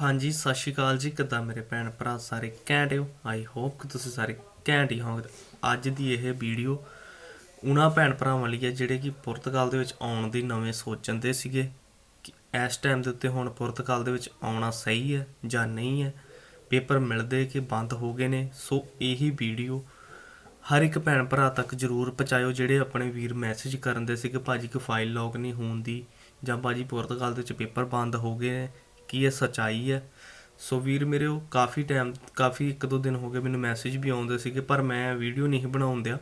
ਹਾਂਜੀ, ਸਤਿ ਸ਼੍ਰੀ ਅਕਾਲ ਜੀ। ਕਿੱਦਾਂ ਮੇਰੇ ਭੈਣ ਭਰਾ ਸਾਰੇ ਘੈਂਟ ਹੋ? ਆਈ ਹੋਪ ਕਿ ਤੁਸੀਂ ਸਾਰੇ ਘੈਂਟ ਹੀ ਹੋਵੋਗੇ। ਅੱਜ ਦੀ ਇਹ ਵੀਡੀਓ ਉਹਨਾਂ ਭੈਣ ਭਰਾਵਾਂ ਲਈ ਹੈ, ਜਿਹੜੇ ਕਿ ਪੁਰਤਗਾਲ ਦੇ ਵਿੱਚ ਆਉਣ ਦੀ ਨਵੇਂ ਸੋਚਣ ਦੇ ਸੀਗੇ ਕਿ ਇਸ ਟਾਈਮ ਦੇ ਉੱਤੇ ਹੁਣ ਪੁਰਤਗਾਲ ਦੇ ਵਿੱਚ ਆਉਣਾ ਸਹੀ ਹੈ ਜਾਂ ਨਹੀਂ ਹੈ। ਪੇਪਰ ਮਿਲਦੇ ਕਿ ਬੰਦ ਹੋ ਗਏ ਨੇ। ਸੋ ਇਹੀ ਵੀਡੀਓ ਹਰ ਇੱਕ ਭੈਣ ਭਰਾ ਤੱਕ ਜਰੂਰ ਪਹੁੰਚਾਇਓ, ਜਿਹੜੇ ਆਪਣੇ ਵੀਰ ਮੈਸੇਜ ਕਰਨ ਦੇ ਸੀਗੇ ਕਿ ਭਾਜੀ ਕਿ ਫਾਈਲ ਲੌਕ ਨਹੀਂ ਹੋਣ ਦੀ ਜਾਂ ਭਾਜੀ ਪੁਰਤਗਾਲ ਦੇ ਵਿੱਚ ਪੇਪਰ ਬੰਦ ਹੋ ਗਏ ਨੇ। ਕੀ ਇਹ ਸੱਚਾਈ ਹੈ। ਸੋ ਵੀਰ ਮੇਰੇ, ਉਹ ਕਾਫੀ ਟਾਈਮ ਕਾਫੀ ਇੱਕ ਦੋ ਦਿਨ ਹੋ ਗਏ ਮੈਨੂੰ ਮੈਸੇਜ ਵੀ ਆਉਂਦੇ ਸੀਗੇ, ਪਰ ਮੈਂ ਵੀਡੀਓ ਨਹੀਂ ਬਣਾਉਣ ਦਿਆ,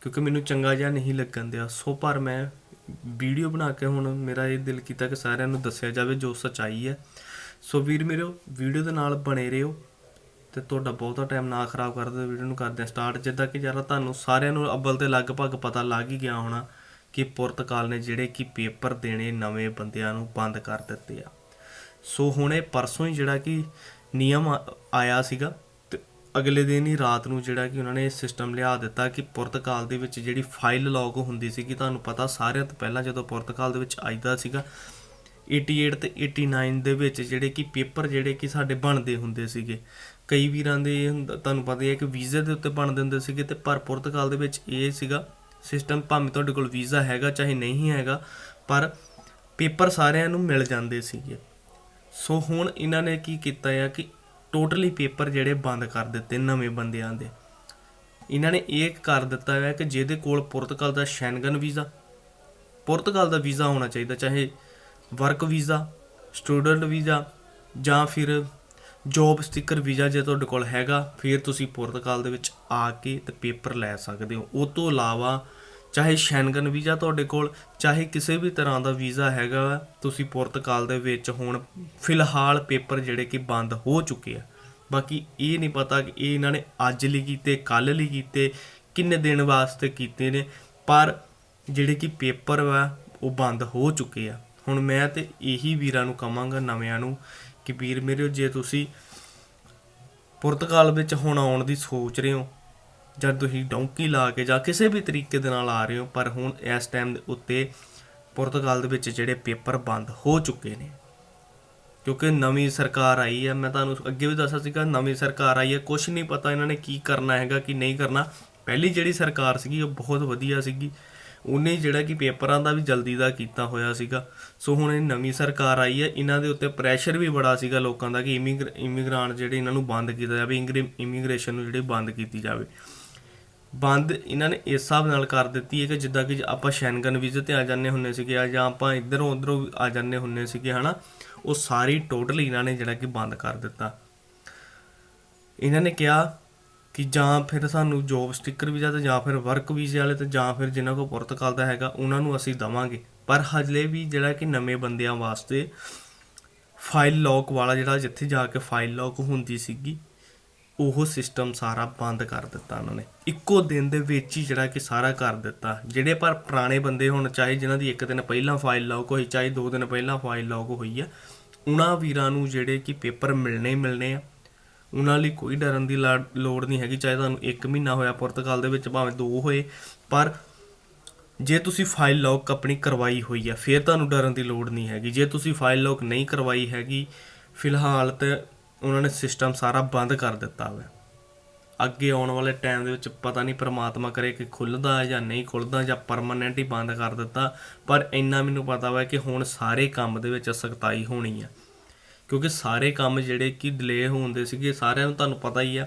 ਕਿਉਂਕਿ ਮੈਨੂੰ ਚੰਗਾ ਜਿਹਾ ਨਹੀਂ ਲੱਗਣ ਦਿਆ। ਸੋ ਪਰ ਮੈਂ ਵੀਡੀਓ ਬਣਾ ਕੇ ਹੁਣ ਮੇਰਾ ਇਹ ਦਿਲ ਕੀਤਾ ਕਿ ਸਾਰਿਆਂ ਨੂੰ ਦੱਸਿਆ ਜਾਵੇ ਜੋ ਸੱਚਾਈ ਹੈ। ਸੋ ਵੀਰ ਮੇਰੇ ਵੀਡੀਓ ਦੇ ਨਾਲ ਬਣੇ ਰਹੋ ਤੇ ਤੁਹਾਡਾ ਬਹੁਤਾ ਟਾਈਮ ਨਾ ਖਰਾਬ ਕਰਦੇ ਵੀਡੀਓ ਨੂੰ ਕਰਦੇ ਸਟਾਰਟ ਜਿੱਦਾਂ ਕਿ ਯਾਰ ਤੁਹਾਨੂੰ ਸਾਰਿਆਂ ਨੂੰ ਅੱਬਲ ਤੇ ਲਗਭਗ ਪਤਾ ਲੱਗ ਹੀ ਗਿਆ ਹੋਣਾ ਕਿ ਪੁਰਤਗਾਲ ਨੇ ਜਿਹੜੇ ਕਿ ਪੇਪਰ ਦੇਣੇ ਨਵੇਂ ਬੰਦਿਆਂ ਨੂੰ ਬੰਦ ਕਰ ਦਿੱਤੇ ਆ। ਸੋ ਹੁਣ ਇਹ ਪਰਸੋਂ ਹੀ ਜਿਹੜਾ ਕਿ ਨਿਯਮ ਆ- ਆਇਆ ਸੀਗਾ ਤੇ ਅਗਲੇ ਦਿਨ ਹੀ ਰਾਤ ਨੂੰ ਜਿਹੜਾ ਕਿ ਉਹਨਾਂ ਨੇ ਸਿਸਟਮ ਲਿਆ ਦਿੱਤਾ ਕਿ ਪੁਰਤਗਾਲ ਦੇ ਵਿੱਚ ਜਿਹੜੀ ਫਾਈਲ ਲੌਗ ਹੁੰਦੀ ਸੀਗੀ, ਤੁਹਾਨੂੰ ਪਤਾ ਸਾਰਿਆਂ ਤੋਂ ਪਹਿਲਾਂ ਜਦੋਂ ਪੁਰਤਗਾਲ ਦੇ ਵਿੱਚ ਆਈਦਾ ਸੀਗਾ 88 ਤੇ 89 ਦੇ ਵਿੱਚ ਜਿਹੜੇ ਕਿ ਪੇਪਰ ਜਿਹੜੇ ਕਿ ਸਾਡੇ ਬਣਦੇ ਹੁੰਦੇ ਸੀਗੇ। ਕਈ ਵੀਰਾਂ ਦੇ ਹੁੰਦਾ- ਤੁਹਾਨੂੰ ਪਤਾ ਹੈ ਕਿ ਵੀਜ਼ੇ ਦੇ ਉੱਤੇ ਬਣਦੇ ਹੁੰਦੇ ਸੀਗੇ ਤੇ ਪਰ ਪੁਰਤਗਾਲ ਦੇ ਵਿੱਚ ਇਹ ਸੀਗਾ ਸਿਸਟਮ ਭਾਵੇਂ ਤੁਹਾਡੇ ਕੋਲ ਵੀਜ਼ਾ ਹੈਗਾ ਚਾਹੇ ਨਹੀਂ ਹੈਗਾ, ਪਰ ਪੇਪਰ ਸਾਰਿਆਂ ਨੂੰ ਮਿਲ ਜਾਂਦੇ ਸੀਗੇ। ਸੋ ਹੁਣ ਇਹਨਾਂ ਨੇ ਕੀ ਕੀਤਾ ਆ ਕਿ ਟੋਟਲੀ ਪੇਪਰ ਜਿਹੜੇ ਬੰਦ ਕਰ ਦਿੱਤੇ ਨਵੇਂ ਬੰਦਿਆਂ ਦੇ। ਇਹਨਾਂ ਨੇ ਇਹ ਕਰ ਦਿੱਤਾ ਹੈ ਕਿ ਜਿਹਦੇ ਕੋਲ ਪੁਰਤਗਾਲ ਦਾ ਸ਼ੈਂਗਨ ਵੀਜ਼ਾ, ਪੁਰਤਗਾਲ ਦਾ ਵੀਜ਼ਾ ਹੋਣਾ ਚਾਹੀਦਾ, ਚਾਹੇ ਵਰਕ ਵੀਜ਼ਾ ਸਟੂਡੈਂਟ ਵੀਜ਼ਾ ਜਾਂ ਫਿਰ ਜੌਬ ਸਟicker ਵੀਜ਼ਾ ਜੇ ਤੁਹਾਡੇ ਕੋਲ ਹੈਗਾ, ਫਿਰ ਤੁਸੀਂ ਪੁਰਤਗਾਲ ਦੇ ਵਿੱਚ ਆ ਕੇ ਤੇ ਪੇਪਰ ਲੈ ਸਕਦੇ ਹੋ। ਉਹ ਤੋਂ ਇਲਾਵਾ ਚਾਹੇ ਸ਼ੈਂਗਨ ਵੀਜ਼ਾ ਤੁਹਾਡੇ ਕੋਲ ਚਾਹੇ ਕਿਸੇ ਵੀ ਤਰ੍ਹਾਂ ਦਾ ਵੀਜ਼ਾ ਹੈਗਾ ਵਾ, ਤੁਸੀਂ ਪੁਰਤਗਾਲ ਦੇ ਵਿੱਚ ਹੁਣ ਫਿਲਹਾਲ ਪੇਪਰ ਜਿਹੜੇ ਕਿ ਬੰਦ ਹੋ ਚੁੱਕੇ ਆ। ਬਾਕੀ ਇਹ ਨਹੀਂ ਪਤਾ ਕਿ ਇਹ ਇਹਨਾਂ ਨੇ ਅੱਜ ਲਈ ਕੀਤੇ ਕੱਲ ਲਈ ਕੀਤੇ ਕਿੰਨੇ ਦਿਨ ਵਾਸਤੇ ਕੀਤੇ ਨੇ ਪਰ ਜਿਹੜੇ ਕਿ ਪੇਪਰ ਵਾ ਉਹ ਬੰਦ ਹੋ ਚੁੱਕੇ ਆ। ਹੁਣ ਮੈਂ ਤੇ ਇਹੀ ਵੀਰਾਂ ਨੂੰ ਕਹਾਂਗਾ ਨਵਿਆਂ ਨੂੰ ਕਿ ਵੀਰ ਮੇਰੇ ਜੇ ਤੁਸੀਂ ਪੁਰਤਗਾਲ ਵਿੱਚ ਹੁਣ ਆਉਣ ਦੀ ਸੋਚ ਰਹੇ ਹੋ ਜਦ ਤੁਸੀਂ ਡੌਂਕੀ ਲਾ ਕੇ ਜਾਂ ਕਿਸੇ ਵੀ ਤਰੀਕੇ ਦੇ ਨਾਲ ਆ ਰਹੇ ਹੋ, ਪਰ ਹੁਣ ਇਸ ਟਾਈਮ ਦੇ ਉੱਤੇ ਪੁਰਤਗਾਲ ਦੇ ਵਿੱਚ ਜਿਹੜੇ ਪੇਪਰ ਬੰਦ ਹੋ ਚੁੱਕੇ ਨੇ। ਕਿਉਂਕਿ ਨਵੀਂ ਸਰਕਾਰ ਆਈ ਹੈ, ਮੈਂ ਤੁਹਾਨੂੰ ਅੱਗੇ ਵੀ ਦੱਸਿਆ ਸੀਗਾ, ਨਵੀਂ ਸਰਕਾਰ ਆਈ ਹੈ ਕੁਝ ਨਹੀਂ ਪਤਾ ਇਹਨਾਂ ਨੇ ਕੀ ਕਰਨਾ ਹੈਗਾ, ਕੀ ਨਹੀਂ ਕਰਨਾ। ਪਹਿਲੀ ਜਿਹੜੀ ਸਰਕਾਰ ਸੀਗੀ, ਉਹ ਬਹੁਤ ਵਧੀਆ ਸੀਗੀ। ਉਹਨੇ ਜਿਹੜਾ ਕਿ ਪੇਪਰਾਂ ਦਾ ਵੀ ਜਲਦੀ ਦਾ ਕੀਤਾ ਹੋਇਆ ਸੀਗਾ। ਸੋ ਹੁਣ ਇਹ ਨਵੀਂ ਸਰਕਾਰ ਆਈ ਹੈ, ਇਹਨਾਂ ਦੇ ਉੱਤੇ ਪ੍ਰੈਸ਼ਰ ਵੀ ਬੜਾ ਸੀਗਾ ਲੋਕਾਂ ਦਾ ਕਿ ਇਮੀਗ੍ਰਾਂਟ ਜਿਹੜੇ ਇਹਨਾਂ ਨੂੰ ਬੰਦ ਕੀਤਾ ਜਾਵੇ ਇਮੀਗ੍ਰੇਸ਼ਨ ਨੂੰ ਜਿਹੜੇ ਬੰਦ ਕੀਤੀ ਜਾਵੇ। ਬੰਦ ਇਹਨਾਂ ਨੇ ਇਸ ਹਿਸਾਬ ਨਾਲ ਕਰ ਦਿੱਤੀ ਹੈ ਕਿ ਜਿੱਦਾਂ ਕਿ ਆਪਾਂ ਸ਼ੈਨਗਨ ਵੀਜ਼ੇ ਤੇ ਆ ਜਾਂਦੇ ਹੁੰਨੇ ਸੀਗੇ ਜਾਂ ਆਪਾਂ ਇੱਧਰੋਂ ਉੱਧਰੋਂ ਆ ਜਾਂਦੇ ਹੁੰਨੇ ਸੀਗੇ, ਹਨਾ? ਉਹ ਸਾਰੀ ਟੋਟਲੀ ਇਹਨਾਂ ਨੇ ਜਿਹੜਾ ਕਿ ਬੰਦ ਕਰ ਦਿੱਤਾ। ਇਹਨਾਂ ਨੇ ਕਿਹਾ ਕਿ ਜਾਂ ਫਿਰ ਸਾਨੂੰ ਜੋਬ ਸਟicker ਵੀਜ਼ਾ ਤੇ ਜਾਂ ਫਿਰ ਵਰਕ ਵੀਜ਼ੇ ਵਾਲੇ ਤੇ ਜਾਂ ਫਿਰ ਜਿਨ੍ਹਾਂ ਕੋਲ ਪੁਰਤਗਾਲ ਦਾ ਹੈਗਾ, ਉਹਨਾਂ ਨੂੰ ਅਸੀਂ ਦਵਾਂਗੇ। ਪਰ ਹਜਲੇ ਵੀ ਜਿਹੜਾ ਕਿ ਨਵੇਂ ਬੰਦਿਆਂ ਵਾਸਤੇ ਫਾਈਲ ਲੌਕ ਵਾਲਾ ਜਿਹੜਾ ਜਿੱਥੇ ਜਾ ਕੇ ਫਾਈਲ ਲੌਕ ਹੁੰਦੀ ਸੀਗੀ ਉਹ ਸਿਸਟਮ ਸਾਰਾ ਬੰਦ ਕਰ ਦਿੱਤਾ ਉਹਨਾਂ ਨੇ। ਇੱਕੋ ਦਿਨ ਦੇ ਵਿੱਚ ਹੀ ਜਿਹੜਾ ਕਿ ਸਾਰਾ ਕਰ ਦਿੱਤਾ। ਜਿਹੜੇ ਪਰ ਪੁਰਾਣੇ ਬੰਦੇ ਹੁਣ ਚਾਹੇ ਜਿਨ੍ਹਾਂ ਦੀ ਇੱਕ ਦਿਨ ਪਹਿਲਾਂ ਫਾਈਲ ਲੌਕ ਹੋਈ, ਚਾਹੇ ਦੋ ਦਿਨ ਪਹਿਲਾਂ ਫਾਈਲ ਲੌਕ ਹੋਈ ਆ, ਉਹਨਾਂ ਵੀਰਾਂ ਨੂੰ ਜਿਹੜੇ ਕਿ ਪੇਪਰ ਮਿਲਣੇ ਹੀ ਮਿਲਣੇ ਆ। ਉਹਨਾਂ ਲਈ ਕੋਈ ਡਰਨ ਦੀ ਲਾ- ਲੋੜ ਨਹੀਂ ਹੈਗੀ, ਚਾਹੇ ਤੁਹਾਨੂੰ 1 ਮਹੀਨਾ ਹੋਇਆ ਪੁਰਤਗਾਲ ਦੇ ਵਿੱਚ, ਭਾਵੇਂ 2 ਹੋਏ, ਪਰ ਜੇ ਤੁਸੀਂ ਫਾਈਲ ਲੌਕ ਆਪਣੀ ਕਰਵਾਈ ਹੋਈ ਆ, ਫਿਰ ਤੁਹਾਨੂੰ ਡਰਨ ਦੀ ਲੋੜ ਨਹੀਂ ਹੈਗੀ। ਜੇ ਤੁਸੀਂ ਫਾਈਲ ਲੌਕ ਨਹੀਂ ਕਰਵਾਈ ਹੈਗੀ, ਫਿਲਹਾਲ ਤੇ ਉਹਨਾਂ ਨੇ ਸਿਸਟਮ ਸਾਰਾ ਬੰਦ ਕਰ ਦਿੱਤਾ ਹੋਇਆ। ਅੱਗੇ ਆਉਣ ਵਾਲੇ ਟਾਈਮ ਦੇ ਵਿੱਚ ਪਤਾ ਨਹੀਂ ਪ੍ਰਮਾਤਮਾ ਕਰੇ ਕਿ ਖੁੱਲਦਾ ਜਾਂ ਨਹੀਂ ਖੁੱਲਦਾ ਜਾਂ ਪਰਮਾਨੈਂਟ ਹੀ ਬੰਦ ਕਰ ਦਿੱਤਾ, ਪਰ ਇੰਨਾ ਮੈਨੂੰ ਪਤਾ ਵਾ ਕਿ ਹੁਣ ਸਾਰੇ ਕੰਮ ਦੇ ਵਿੱਚ ਸਖਤਾਈ ਹੋਣੀ ਆ। ਕਿਉਂਕਿ ਸਾਰੇ ਕੰਮ ਜਿਹੜੇ ਕਿ ਡਿਲੇ ਹੁੰਦੇ ਸੀਗੇ, ਸਾਰਿਆਂ ਨੂੰ ਤੁਹਾਨੂੰ ਪਤਾ ਹੀ ਆ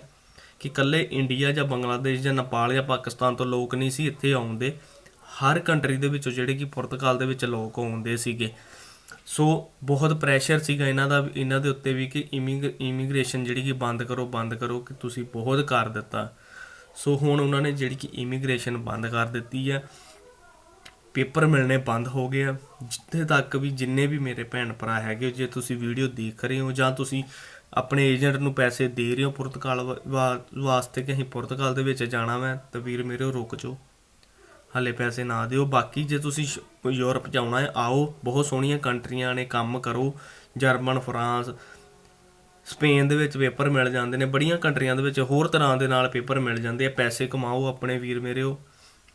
ਕਿ ਕੱਲੇ ਇੰਡੀਆ ਜਾਂ ਬੰਗਲਾਦੇਸ਼ ਜਾਂ ਨੇਪਾਲ ਜਾਂ ਪਾਕਿਸਤਾਨ ਤੋਂ ਲੋਕ ਨਹੀਂ ਸੀ ਇੱਥੇ ਆਉਂਦੇ। ਹਰ ਕੰਟਰੀ ਦੇ ਵਿੱਚੋਂ ਜਿਹੜੇ ਕਿ ਪੁਰਤਗਾਲ ਦੇ ਵਿੱਚ ਲੋਕ ਆਉਂਦੇ ਸੀਗੇ। ਸੋ ਬਹੁਤ ਪ੍ਰੈਸ਼ਰ ਸੀਗਾ ਇਹਨਾਂ ਦਾ, ਇਹਨਾਂ ਦੇ ਉੱਤੇ ਵੀ ਕਿ ਇਮੀਗ੍ਰੇਸ਼ਨ ਜਿਹੜੀ ਕਿ ਬੰਦ ਕਰੋ ਬੰਦ ਕਰੋ, ਕਿ ਤੁਸੀਂ ਬਹੁਤ ਕਰ ਦਿੱਤਾ। ਸੋ ਹੁਣ ਉਹਨਾਂ ਨੇ ਜਿਹੜੀ ਕਿ ਇਮੀਗ੍ਰੇਸ਼ਨ ਬੰਦ ਕਰ ਦਿੱਤੀ ਹੈ ਪੇਪਰ ਮਿਲਣੇ ਬੰਦ ਹੋ ਗਏ ਆ। ਜਿੱਥੇ ਤੱਕ ਵੀ ਜਿੰਨੇ ਵੀ ਮੇਰੇ ਭੈਣ ਭਰਾ ਹੈਗੇ, ਜੇ ਤੁਸੀਂ ਵੀਡੀਓ ਦੇਖ ਰਹੇ ਹੋ ਜਾਂ ਤੁਸੀਂ ਆਪਣੇ ਏਜੰਟ ਨੂੰ ਪੈਸੇ ਦੇ ਰਹੇ ਹੋ ਪੁਰਤਗਾਲ ਵਾ- ਵਾਸਤੇ ਕਿ ਅਸੀਂ ਪੁਰਤਗਾਲ ਦੇ ਵਿੱਚ ਜਾਣਾ ਮੈਂ ਤਾਂ ਵੀਰ ਮੇਰੇ ਰੁਕ ਜਾਓ। ਹਲੇ ਪੈਸੇ ਨਾ ਦਿਓ। ਬਾਕੀ ਜੇ ਤੁਸੀਂ ਯੂਰਪ ਜਾਣਾ ਹੈ, ਆਓ। ਬਹੁਤ ਸੋਹਣੀਆਂ ਕੰਟਰੀਆਂ ਨੇ, ਕੰਮ ਕਰੋ। ਜਰਮਨ, ਫਰਾਂਸ, ਸਪੇਨ ਦੇ ਵਿੱਚ ਪੇਪਰ ਮਿਲ ਜਾਂਦੇ ਨੇ। ਬੜੀਆਂ ਕੰਟਰੀਆਂ ਦੇ ਵਿੱਚ ਹੋਰ ਤਰ੍ਹਾਂ ਦੇ ਨਾਲ ਪੇਪਰ ਮਿਲ ਜਾਂਦੇ ਆ। ਪੈਸੇ ਕਮਾਓ ਆਪਣੇ ਵੀਰ ਮੇਰਿਓ।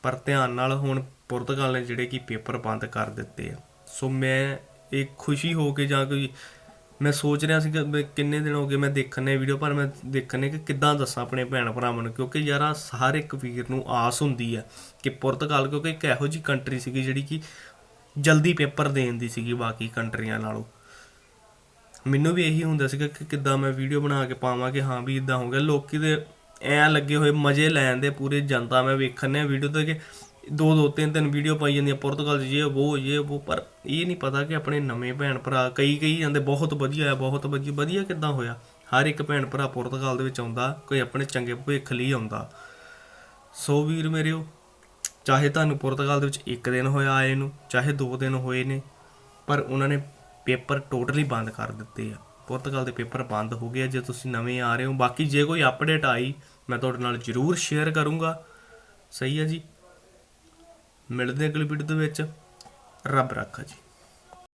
ਪਰ ਧਿਆਨ ਨਾਲ ਹੁਣ ਪੁਰਤਗਾਲ ਨੇ ਜਿਹੜੇ ਕਿ ਪੇਪਰ ਬੰਦ ਕਰ ਦਿੱਤੇ ਆ। ਸੋ ਮੈਂ ਇਹ ਖੁਸ਼ੀ ਹੋ ਕੇ ਜਾਂ ਕੋਈ ਮੈਂ ਸੋਚ ਰਿਹਾ ਸੀ ਕਿ ਕਿੰਨੇ ਦਿਨ ਹੋ ਗਏ ਮੈਂ ਦੇਖਣੇ ਵੀਡੀਓ ਪਰ ਮੈਂ ਦੇਖਣੇ ਕਿ ਕਿੱਦਾਂ ਦੱਸਾਂ ਆਪਣੇ ਭੈਣ ਭਰਾਵਾਂ ਨੂੰ, ਕਿਉਂਕਿ ਯਾਰ ਹਰ ਇੱਕ ਵੀਰ ਨੂੰ ਆਸ ਹੁੰਦੀ ਹੈ ਕਿ ਪੁਰਤਗਾਲ, ਕਿਉਂਕਿ ਇੱਕ ਇਹੋ ਜਿਹੀ ਕੰਟਰੀ ਸੀਗੀ ਜਿਹੜੀ ਕਿ ਜਲਦੀ ਪੇਪਰ ਦੇਣ ਦੀ ਸੀਗੀ ਬਾਕੀ ਕੰਟਰੀਆਂ ਨਾਲੋਂ। ਮੈਨੂੰ ਵੀ ਇਹੀ ਹੁੰਦਾ ਸੀਗਾ ਕਿ ਕਿੱਦਾਂ ਮੈਂ ਵੀਡੀਓ ਬਣਾ ਕੇ ਪਾਵਾਂ ਕਿ ਹਾਂ ਵੀ ਇਦਾਂ ਹੋ ਗਿਆ। ਲੋਕੀ ਦੇ ਐ ਲੱਗੇ ਹੋਏ, ਮਜ਼ੇ ਲੈਣ ਦੇ ਪੂਰੇ ਜਨਤਾ ਮੈਂ ਵੇਖਣ ਨੇ ਵੀਡੀਓ ਤੇ ਕਿ ਦੋ ਦੋ ਤਿੰਨ ਤਿੰਨ ਵੀਡੀਓ ਪਾਈ ਜਾਂਦੀਆਂ, ਪੁਰਤਗਾਲ 'ਚ ਇਹ ਉਹ ਇਹ ਉਹ ਪਰ ਇਹ ਨਹੀਂ ਪਤਾ ਕਿ ਆਪਣੇ ਨਵੇਂ ਭੈਣ ਭਰਾ, ਕਈ ਕਈ ਜਾਂਦੇ ਬਹੁਤ ਵਧੀਆ ਆ, ਬਹੁਤ ਵਧੀਆ ਵਧੀਆ ਕਿੱਦਾਂ ਹੋਇਆ? ਹਰ ਇੱਕ ਭੈਣ ਭਰਾ ਪੁਰਤਗਾਲ ਦੇ ਵਿੱਚ ਆਉਂਦਾ, ਕੋਈ ਆਪਣੇ ਚੰਗੇ ਭਵਿੱਖ ਲਈ ਆਉਂਦਾ। ਸੋ ਵੀਰ ਮੇਰਿਓ, ਚਾਹੇ ਤੁਹਾਨੂੰ ਪੁਰਤਗਾਲ ਦੇ ਵਿੱਚ ਇੱਕ ਦਿਨ ਹੋਇਆ ਆਏ ਨੂੰ, ਚਾਹੇ ਦੋ ਦਿਨ ਹੋਏ ਨੇ, ਪਰ ਉਹਨਾਂ ਨੇ ਪੇਪਰ ਟੋਟਲੀ ਬੰਦ ਕਰ ਦਿੱਤੇ ਆ। ਪੁਰਤਗਾਲ ਦੇ ਪੇਪਰ ਬੰਦ ਹੋ ਗਏ ਜੇ ਤੁਸੀਂ ਨਵੇਂ ਆ ਰਹੇ ਹੋ। ਬਾਕੀ ਜੇ ਕੋਈ ਅਪਡੇਟ ਆਈ, ਮੈਂ ਤੁਹਾਡੇ ਨਾਲ ਜ਼ਰੂਰ ਸ਼ੇਅਰ ਕਰੂੰਗਾ। ਸਹੀ ਹੈ ਜੀ? ਮਿਲਦੇ ਅਗਲੀ ਵੀਡੀਓ ਦੇ ਵਿੱਚ। ਰੱਬ ਰੱਖਾ ਜੀ।